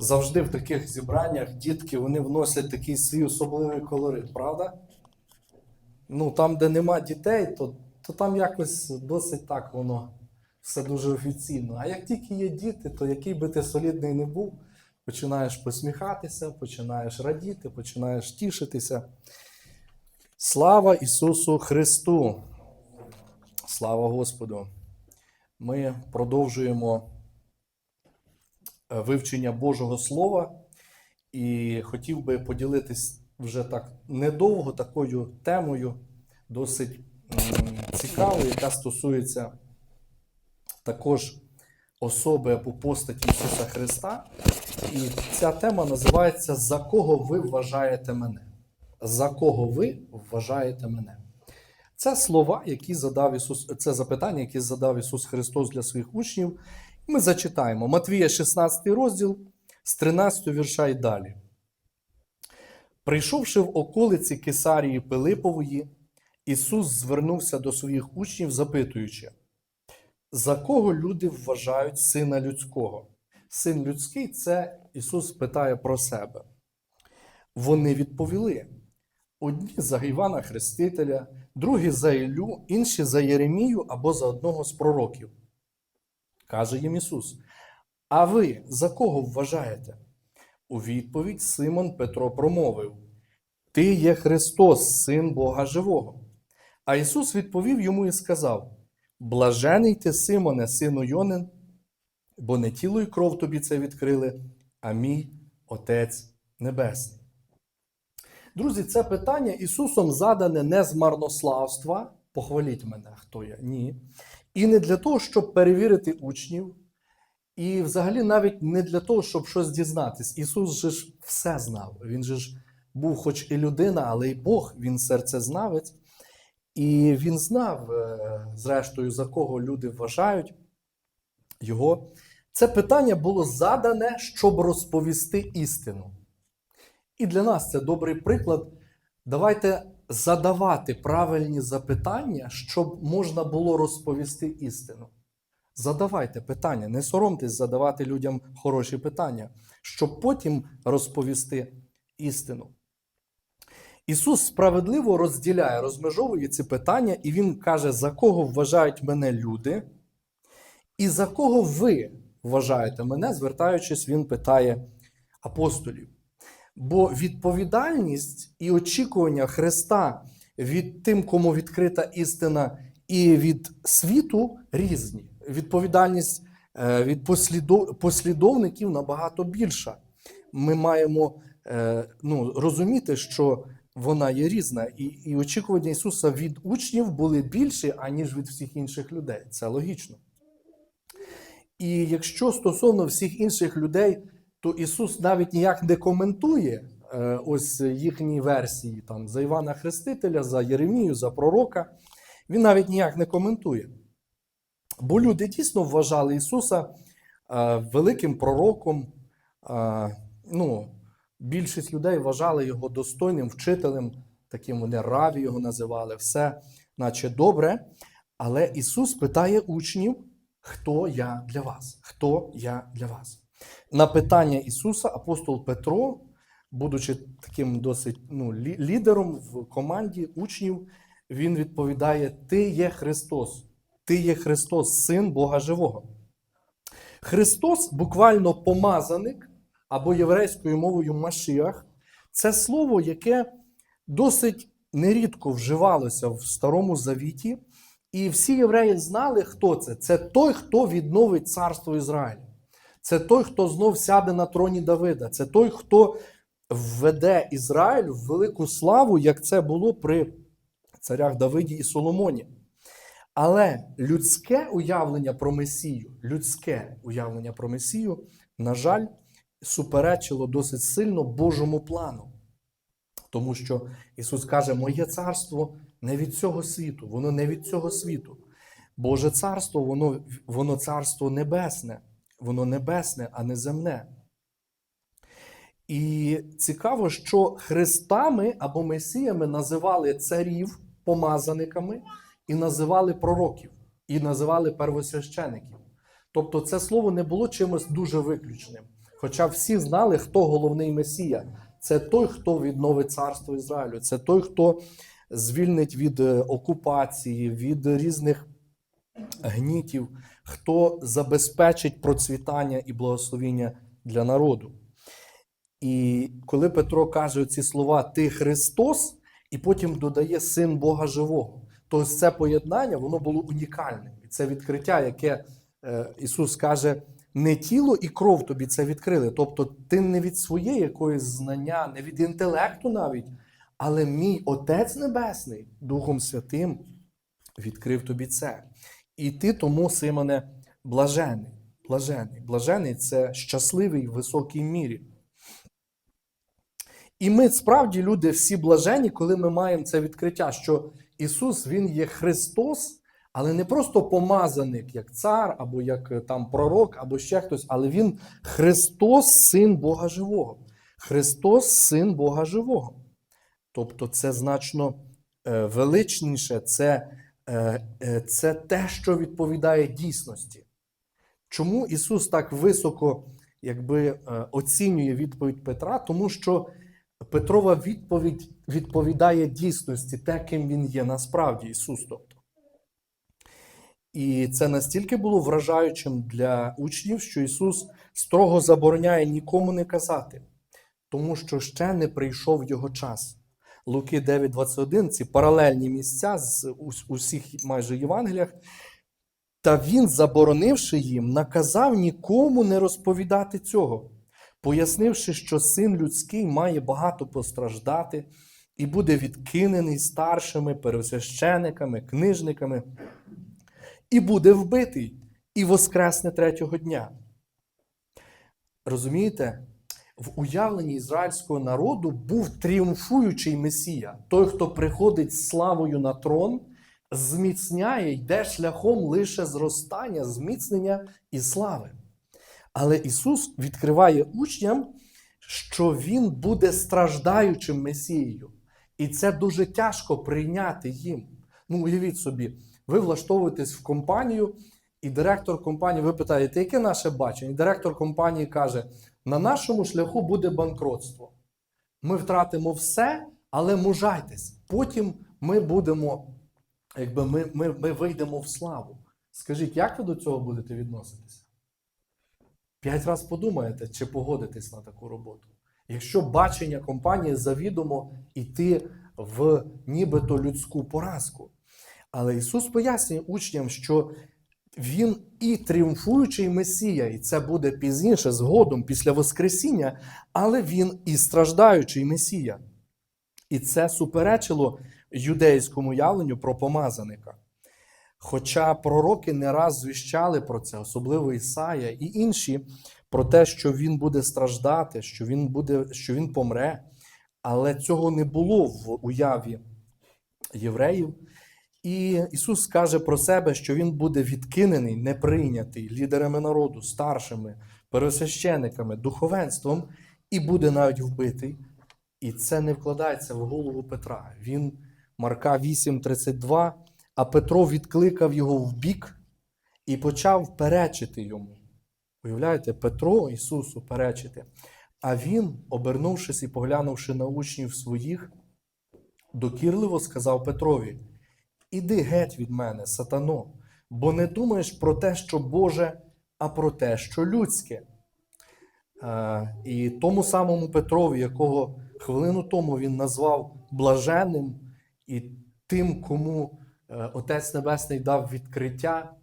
завжди в таких зібраннях дітки вони вносять такий свій особливий колорит, правда? Ну, там, де нема дітей, то, то там якось досить так воно все дуже офіційно. А як тільки є діти, то який би ти солідний не був, починаєш посміхатися, починаєш радіти, починаєш тішитися. Слава Ісусу Христу! Слава Господу! Ми продовжуємо вивчення Божого Слова і хотів би поділитись вже так недовго такою темою, досить цікавою, яка стосується також особи або постаті Ісуса Христа. І ця тема називається За кого ви вважаєте мене? За кого ви вважаєте мене? Це слова, які задав Ісус, це запитання, які задав Ісус Христос для своїх учнів. Ми зачитаємо Матвія 16 розділ з 13 вірша і далі. Прийшовши в околиці Кесарії Пилипової, Ісус звернувся до своїх учнів, запитуючи, за кого люди вважають Сина Людського? Син людський це Ісус питає про себе. Вони відповіли: одні за Івана Хрестителя, другі за Іллю, інші за Єремію або за одного з пророків. Каже їм Ісус: А ви за кого вважаєте? У відповідь Симон Петро промовив: Ти є Христос, Син Бога Живого. А Ісус відповів йому і сказав: Блажений ти, Симоне, сину Йонин, бо не тіло і кров тобі це відкрили, а мій Отець Небесний. Друзі, це питання Ісусом задане не з марнославства, похваліть мене, хто я, ні. І не для того, щоб перевірити учнів, і взагалі навіть не для того, щоб щось дізнатись. Ісус же ж все знав. Він же ж був хоч і людина, але й Бог, він серцезнавець. І він знав, е, зрештою, за кого люди вважають його. Це питання було задане, щоб розповісти істину. І для нас це добрий приклад. Давайте задавати правильні запитання, щоб можна було розповісти істину. Задавайте питання, не соромтесь задавати людям хороші питання, щоб потім розповісти істину. Ісус справедливо розділяє, розмежовує ці питання, і Він каже, за кого вважають мене люди, і за кого ви вважаєте мене, звертаючись, Він питає апостолів. Бо відповідальність і очікування Христа від тим, кому відкрита істина, і від світу різні. Відповідальність е, від послідовників набагато більша. Ми маємо е, ну, розуміти, що вона є різна, і, і очікування Ісуса від учнів були більші, аніж від всіх інших людей. Це логічно. І якщо стосовно всіх інших людей, то Ісус навіть ніяк не коментує е, ось їхні версії там, за Івана Хрестителя, за Єремію, за пророка. Він навіть ніяк не коментує. Бо люди дійсно вважали Ісуса е, великим пророком. Е, ну, більшість людей вважали його достойним вчителем, таким вони раві його називали, все, наче добре. Але Ісус питає учнів, хто я для вас? Хто я для вас? На питання Ісуса апостол Петро, будучи таким досить ну, лідером в команді учнів, він відповідає: Ти є Христос, Ти є Христос, Син Бога Живого. Христос, буквально помазаник або єврейською мовою Машіах, це слово, яке досить нерідко вживалося в Старому Завіті, і всі євреї знали, хто це. Це той, хто відновить царство Ізраїля. Це той, хто знов сяде на троні Давида. Це той, хто введе Ізраїль в велику славу, як це було при царях Давиді і Соломоні. Але людське уявлення про Месію, людське уявлення про Месію, на жаль, суперечило досить сильно Божому плану. Тому що Ісус каже: Моє царство не від цього світу, воно не від цього світу. Боже царство, воно, воно царство небесне, воно небесне, а не земне. І цікаво, що христами або месіями називали царів помазаниками і називали пророків, і називали первосвящеників. Тобто це слово не було чимось дуже виключним. Хоча всі знали, хто головний Месія. Це той, хто відновить царство Ізраїлю, це той, хто звільнить від е, окупації, від різних гнітів, хто забезпечить процвітання і благословіння для народу. І коли Петро каже ці слова Ти Христос, і потім додає Син Бога Живого, то це поєднання воно було унікальним. І це відкриття, яке е, Ісус каже, не тіло і кров тобі це відкрили. Тобто ти не від своєї якоїсь знання, не від інтелекту навіть, але мій Отець Небесний Духом Святим відкрив тобі це. І ти тому, Симоне, блажений. Блажений. Блажений це щасливий в високій мірі. І ми справді люди всі блажені, коли ми маємо це відкриття, що Ісус Він є Христос, але не просто помазаник, як цар, або як е, там пророк, або ще хтось, але Він Христос, Син Бога Живого. Христос, Син Бога Живого. Тобто це значно е, величніше, це, це те, що відповідає дійсності. Чому Ісус так високо якби, е, оцінює відповідь Петра? Тому що Петрова відповідь відповідає дійсності, те, ким він є насправді, Ісус. Тобто. І це настільки було вражаючим для учнів, що Ісус строго забороняє нікому не казати, тому що ще не прийшов його час. Луки 9:21 ці паралельні місця з усіх майже Євангеліях. Та він, заборонивши їм, наказав нікому не розповідати цього, пояснивши, що син людський має багато постраждати і буде відкинений старшими первосвящениками, книжниками, і буде вбитий, і воскресне третього дня. Розумієте? В уявленні ізраїльського народу був тріумфуючий Месія, той, хто приходить з славою на трон, зміцняє, йде шляхом лише зростання, зміцнення і слави. Але Ісус відкриває учням, що Він буде страждаючим Месією. І це дуже тяжко прийняти їм. Ну, уявіть собі, ви влаштовуєтесь в компанію, і директор компанії, ви питаєте, яке наше бачення? І директор компанії каже: на нашому шляху буде банкротство. Ми втратимо все, але мужайтесь. Потім ми будемо, якби ми, ми, ми вийдемо в славу. Скажіть, як ви до цього будете відноситися? П'ять разів подумаєте, чи погодитесь на таку роботу. Якщо бачення компанії завідомо йти в нібито людську поразку. Але Ісус пояснює учням, що Він і тріумфуючий Месія, і це буде пізніше, згодом, після Воскресіння, але Він і страждаючий Месія. І це суперечило юдейському явленню про помазаника. Хоча пророки не раз звіщали про це, особливо Ісая і інші, про те, що він буде страждати, що він, буде, що він помре. Але цього не було в уяві євреїв. І Ісус каже про себе, що Він буде відкинений, не прийнятий лідерами народу, старшими, пересвящениками, духовенством, і буде навіть вбитий. І це не вкладається в голову Петра. Він, Марка 8:32, а Петро відкликав його в бік і почав перечити йому. Уявляєте, Петро Ісусу перечити. А він, обернувшись і поглянувши на учнів своїх, докірливо сказав Петрові: Іди геть від мене, сатано, бо не думаєш про те, що Боже, а про те, що людське. Е, І тому самому Петрові, якого хвилину тому він назвав блаженним і тим, кому е, Отець Небесний дав відкриття,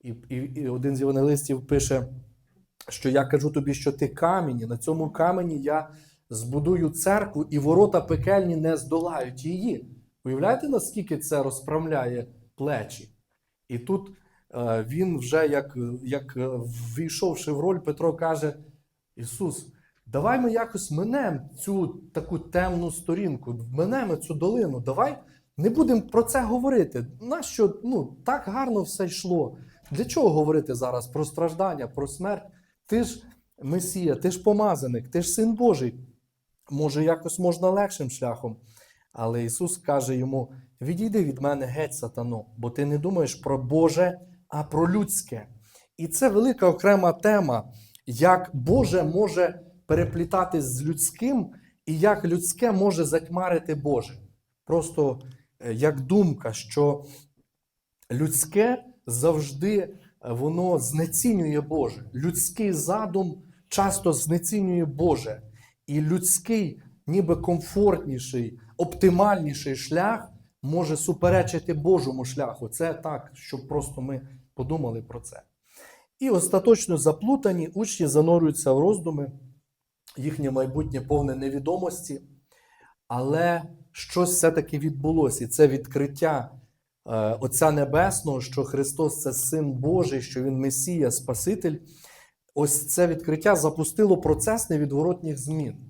і, один з євангелистів пише, що я кажу тобі, що ти камінь, на цьому камені я збудую церкву, і ворота пекельні не здолають її. Уявляєте, наскільки це розправляє плечі? І тут е, він вже, як, як е, ввійшовши в роль, Петро каже: Ісус, давай ми якось минемо цю таку темну сторінку, минемо цю долину. Давай не будемо про це говорити. Нащо ну, так гарно все йшло? Для чого говорити зараз про страждання, про смерть? Ти ж Месія, ти ж помазаник, ти ж син Божий. Може, якось можна легшим шляхом. Але Ісус каже йому: відійди від мене геть, сатано, бо ти не думаєш про Боже, а про людське. І це велика окрема тема. як Боже може переплітатись з людським, і як людське може затьмарити Боже. Просто е, як думка, що людське завжди е, воно знецінює Боже. Людський задум часто знецінює Боже. І людський, ніби комфортніший, оптимальніший шлях може суперечити Божому шляху. Це так, щоб просто ми подумали про це. І остаточно заплутані учні занурюються в роздуми, їхнє майбутнє повне невідомості, але щось все-таки відбулося. І це відкриття е, Отця Небесного, що Христос це Син Божий, що Він Месія, Спаситель. Ось це відкриття запустило процес невідворотніх змін.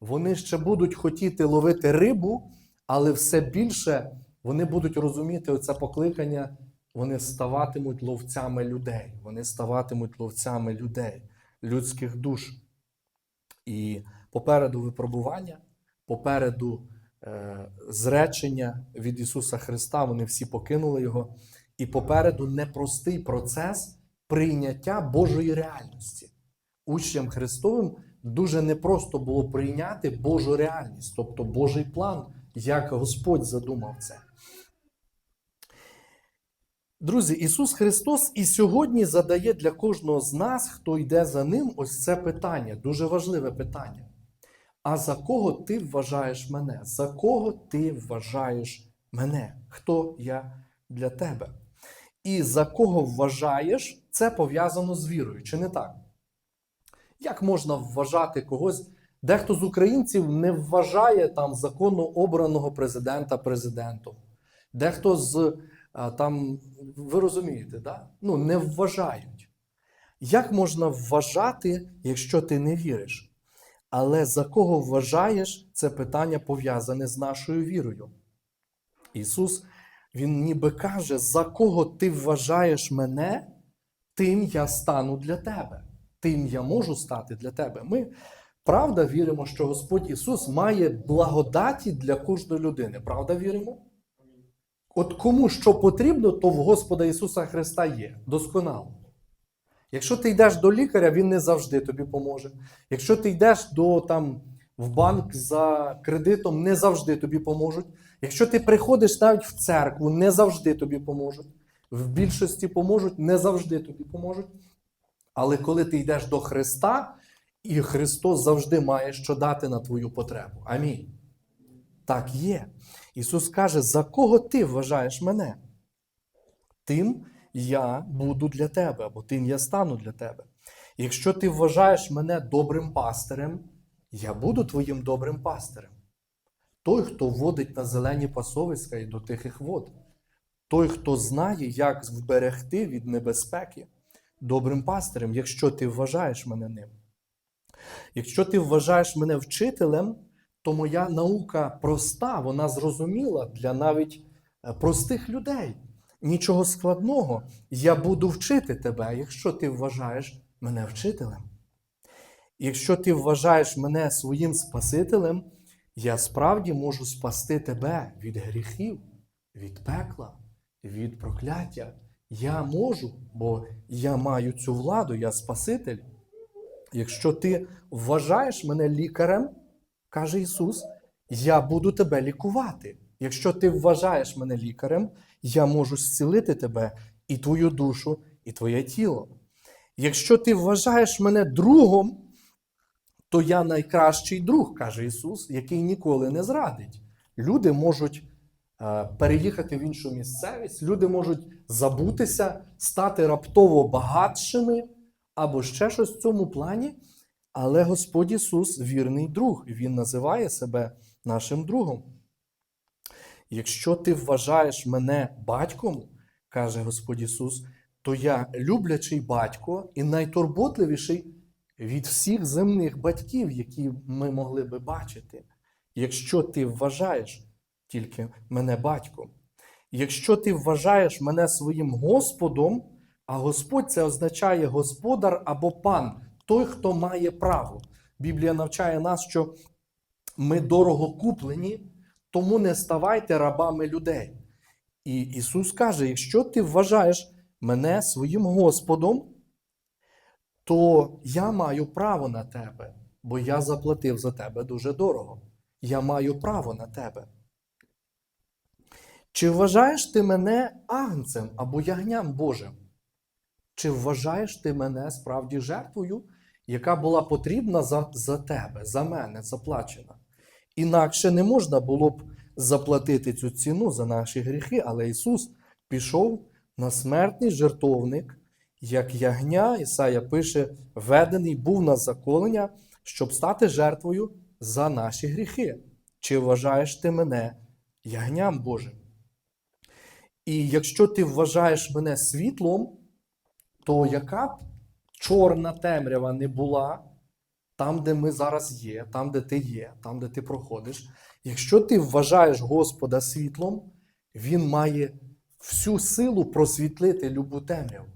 Вони ще будуть хотіти ловити рибу, але все більше вони будуть розуміти оце покликання, вони ставатимуть ловцями людей. Вони ставатимуть ловцями людей, людських душ. І попереду випробування, попереду е, зречення від Ісуса Христа, вони всі покинули Його. І попереду непростий процес прийняття Божої реальності. Учням Христовим дуже непросто було прийняти Божу реальність, тобто Божий план, як Господь задумав це. Друзі, Ісус Христос і сьогодні задає для кожного з нас, хто йде за Ним, ось це питання, дуже важливе питання. А за кого ти вважаєш мене? За кого ти вважаєш мене? Хто я для тебе? І за кого вважаєш, це пов'язано з вірою, чи не так? Як можна вважати когось? Дехто з українців не вважає там законно обраного президента президентом. Дехто з там, ви розумієте, да? ну, не вважають. Як можна вважати, якщо ти не віриш? Але за кого вважаєш, це питання пов'язане з нашою вірою. Ісус, Він ніби каже, за кого ти вважаєш мене, тим я стану для тебе. Тим я можу стати для тебе. Ми правда віримо, що Господь Ісус має благодаті для кожної людини. Правда віримо? От кому що потрібно, то в Господа Ісуса Христа є досконало. Якщо ти йдеш до лікаря, він не завжди тобі поможе. Якщо ти йдеш до, там, в банк за кредитом, не завжди тобі поможуть. Якщо ти приходиш навіть в церкву, не завжди тобі поможуть. В більшості поможуть, не завжди тобі поможуть. Але коли ти йдеш до Христа, і Христос завжди має що дати на твою потребу. Амінь. Так є. Ісус каже, за кого ти вважаєш мене? Тим я буду для тебе, або тим я стану для тебе. Якщо ти вважаєш мене добрим пастирем, я буду твоїм добрим пастирем. Той, хто водить на зелені пасовиська і до тихих вод. Той, хто знає, як вберегти від небезпеки добрим пастирем, якщо ти вважаєш мене ним. Якщо ти вважаєш мене вчителем, то моя наука проста, вона зрозуміла для навіть е, простих людей. Нічого складного. Я буду вчити тебе, якщо ти вважаєш мене вчителем. Якщо ти вважаєш мене своїм Спасителем, я справді можу спасти тебе від гріхів, від пекла, від прокляття. Я можу, бо я маю цю владу, я Спаситель. Якщо ти вважаєш мене лікарем, каже Ісус, я буду тебе лікувати. Якщо ти вважаєш мене лікарем, я можу зцілити тебе і твою душу, і твоє тіло. Якщо ти вважаєш мене другом, то я найкращий друг, каже Ісус, який ніколи не зрадить. Люди можуть переїхати в іншу місцевість, люди можуть забутися, стати раптово багатшими або ще щось в цьому плані. Але Господь Ісус вірний друг, Він називає себе нашим другом. Якщо ти вважаєш мене батьком, каже Господь Ісус, то я люблячий батько і найтурботливіший від всіх земних батьків, які ми могли би бачити. Якщо ти вважаєш тільки мене батьком, якщо ти вважаєш мене своїм Господом, а Господь це означає господар або пан, той, хто має право. Біблія навчає нас, що ми дорого куплені, тому не ставайте рабами людей. І Ісус каже: якщо ти вважаєш мене своїм Господом, то я маю право на тебе, бо я заплатив за тебе дуже дорого. Я маю право на тебе. Чи вважаєш ти мене агнцем або ягням Божим? Чи вважаєш ти мене справді жертвою, яка була потрібна за, за тебе, за мене, заплачена? Інакше не можна було б заплатити цю ціну за наші гріхи, але Ісус пішов на смертний жертовник, як ягня, Ісая пише, ведений був на заколення, щоб стати жертвою за наші гріхи. Чи вважаєш ти мене ягням Божим? І якщо ти вважаєш мене світлом, то яка б чорна темрява не була там, де ми зараз є, там, де ти є, там, де ти проходиш, якщо ти вважаєш Господа світлом, Він має всю силу просвітлити любу темряву.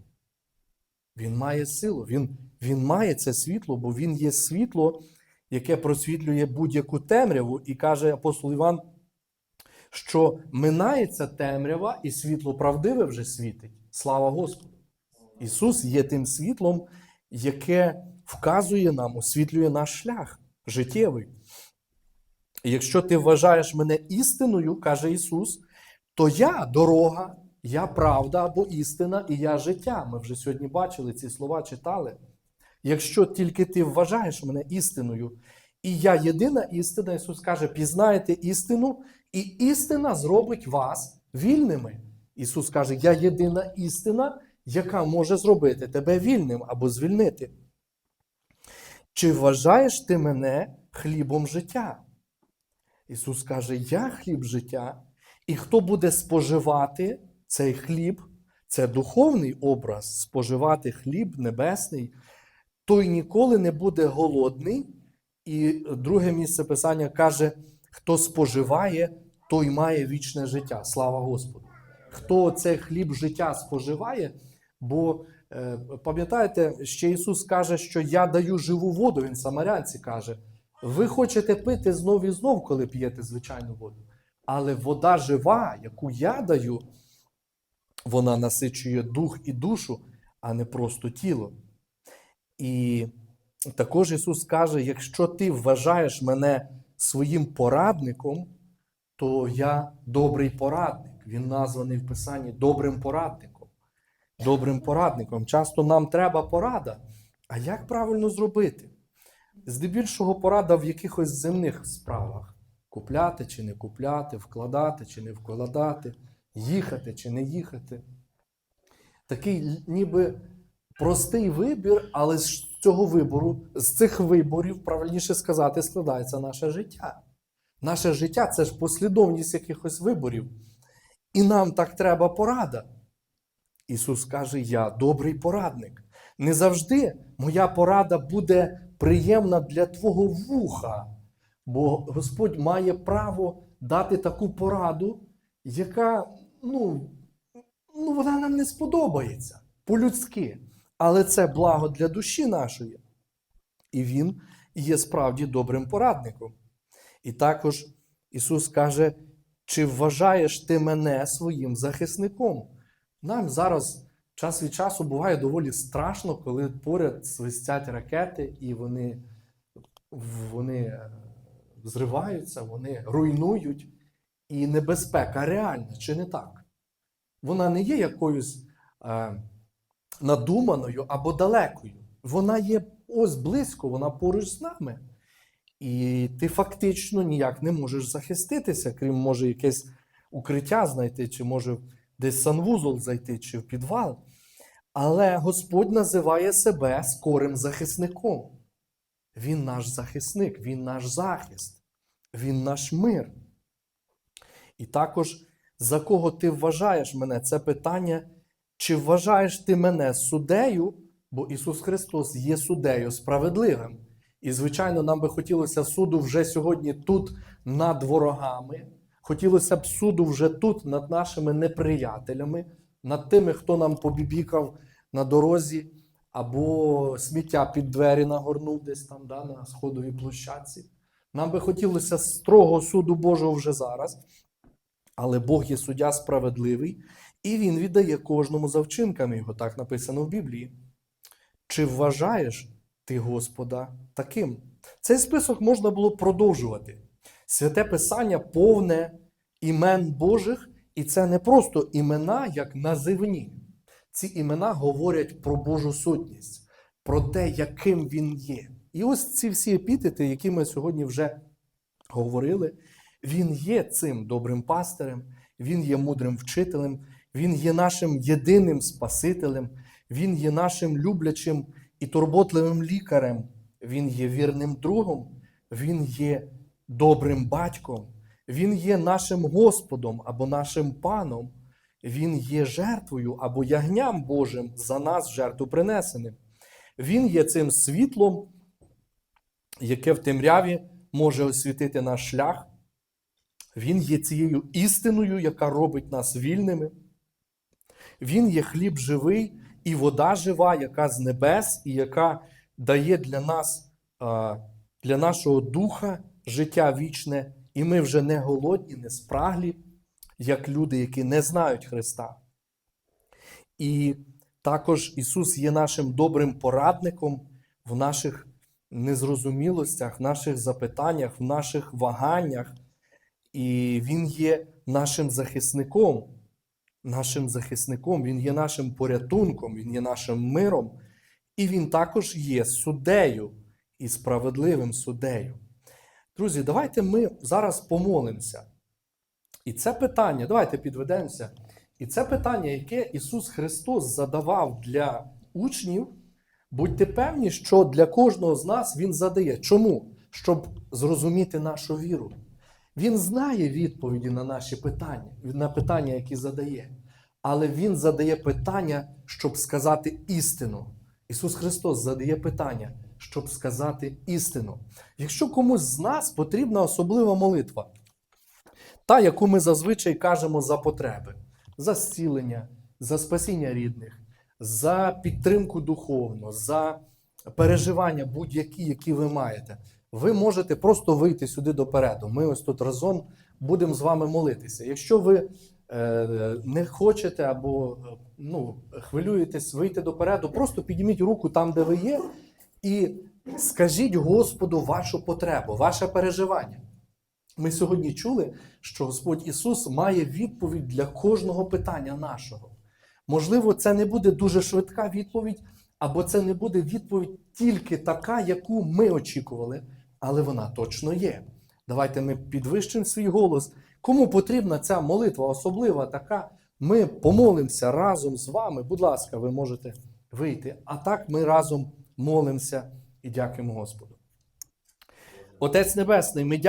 Він має силу, він, він має це світло, бо він є світло, яке просвітлює будь-яку темряву, і каже апостол Іван, що минається темрява, і світло правдиве вже світить. Слава Господу! Ісус є тим світлом, яке вказує нам, освітлює наш шлях життєвий. І якщо ти вважаєш мене істиною, каже Ісус, то я дорога, я правда або істина, і я життя. Ми вже сьогодні бачили ці слова, читали. Якщо тільки ти вважаєш мене істиною, і я єдина істина, Ісус каже, пізнаєте істину, і істина зробить вас вільними. Ісус каже, я єдина істина, яка може зробити тебе вільним або звільнити. Чи вважаєш ти мене хлібом життя? Ісус каже, я хліб життя, і хто буде споживати цей хліб, це духовний образ, споживати хліб небесний, той ніколи не буде голодний. І друге місце Писання каже: хто споживає, той має вічне життя. Слава Господу! Хто цей хліб життя споживає, бо е, пам'ятаєте, ще Ісус каже, що я даю живу воду, Він самарянці каже. Ви хочете пити знов і знов, коли п'єте звичайну воду. Але вода жива, яку я даю, вона насичує дух і душу, а не просто тіло. І також Ісус каже: якщо ти вважаєш мене своїм порадником, то я добрий порадник. Він названий в Писанні добрим порадником. Добрим порадником. Часто нам треба порада. А як правильно зробити? Здебільшого порада в якихось земних справах: купляти чи не купляти, вкладати чи не вкладати, їхати чи не їхати. Такий ніби простий вибір, але з цього вибору, з цих виборів, правильніше сказати, складається наше життя. Наше життя це ж послідовність якихось виборів. І нам так треба порада. Ісус каже: Я добрий порадник. Не завжди моя порада буде приємна для твого вуха, бо Господь має право дати таку пораду, яка ну, ну, вона нам не сподобається по-людськи. Але це благо для душі нашої. І Він є справді добрим порадником. І також Ісус каже, чи вважаєш ти мене своїм захисником? Нам зараз час від часу буває доволі страшно, коли поряд свистять ракети, і вони, вони е, зриваються, вони руйнують. І небезпека реальна, чи не так? Вона не є якоюсь е, надуманою або далекою. Вона є ось близько, вона поруч з нами. І ти фактично ніяк не можеш захиститися, крім може якесь укриття знайти, чи може десь санвузол зайти, чи в підвал. Але Господь називає себе скорим захисником. Він наш захисник, Він наш захист, Він наш мир. І також, за кого ти вважаєш мене, це питання, чи вважаєш ти мене суддею, бо Ісус Христос є суддею справедливим. І, звичайно, нам би хотілося суду вже сьогодні тут над ворогами. Хотілося б суду вже тут над нашими неприятелями, над тими, хто нам побібікав на дорозі, або сміття під двері нагорнув десь там да, на сходовій площадці. Нам би хотілося строгого суду Божого вже зараз. Але Бог є суддя справедливий, і Він віддає кожному за вчинками його, так написано в Біблії. чи вважаєш ти Господа таким? Цей список можна було продовжувати. Святе Писання повне імен Божих, і це не просто імена, як називні. Ці імена говорять про Божу сутність, про те, яким Він є. І ось ці всі епітети, які ми сьогодні вже говорили, він є цим добрим пастирем, він є мудрим вчителем, він є нашим єдиним Спасителем, він є нашим люблячим і турботливим лікарем, він є вірним другом, він є добрим батьком, він є нашим Господом або нашим паном, він є жертвою або ягням Божим за нас жертву принесеним. Він є цим світлом, яке в темряві може освітити наш шлях. Він є цією істиною, яка робить нас вільними. Він є хліб живий і вода жива, яка з небес, і яка дає для нас, для нашого духа життя вічне, і ми вже не голодні, не спраглі, як люди, які не знають Христа. І також Ісус є нашим добрим порадником в наших незрозумілостях, в наших запитаннях, в наших ваганнях. І Він є нашим захисником, нашим захисником, Він є нашим порятунком, Він є нашим миром, і Він також є суддею і справедливим суддею. Друзі, давайте ми зараз помолимося. І це питання, давайте підведемося. І це питання, яке Ісус Христос задавав для учнів, будьте певні, що для кожного з нас Він задає. Чому? Щоб зрозуміти нашу віру. Він знає відповіді на наші питання, на питання, які задає. Але Він задає питання, щоб сказати істину. Ісус Христос задає питання, щоб сказати істину. Якщо комусь з нас потрібна особлива молитва, та, яку ми зазвичай кажемо за потреби, за зцілення, за спасіння рідних, за підтримку духовну, за переживання будь-які, які ви маєте, ви можете просто вийти сюди допереду. Ми ось тут разом будемо з вами молитися. Якщо ви е, не хочете або ну, хвилюєтесь вийти допереду, просто підніміть руку там, де ви є, і скажіть Господу вашу потребу, ваше переживання. Ми сьогодні чули, що Господь Ісус має відповідь для кожного питання нашого. Можливо, це не буде дуже швидка відповідь, або це не буде відповідь тільки така, яку ми очікували, але вона точно є. Давайте ми підвищимо свій голос. Кому потрібна ця молитва, особлива така, ми помолимося разом з вами. Будь ласка, ви можете вийти. А так ми разом молимося і дякуємо Господу. Отець Небесний, ми дякуємо.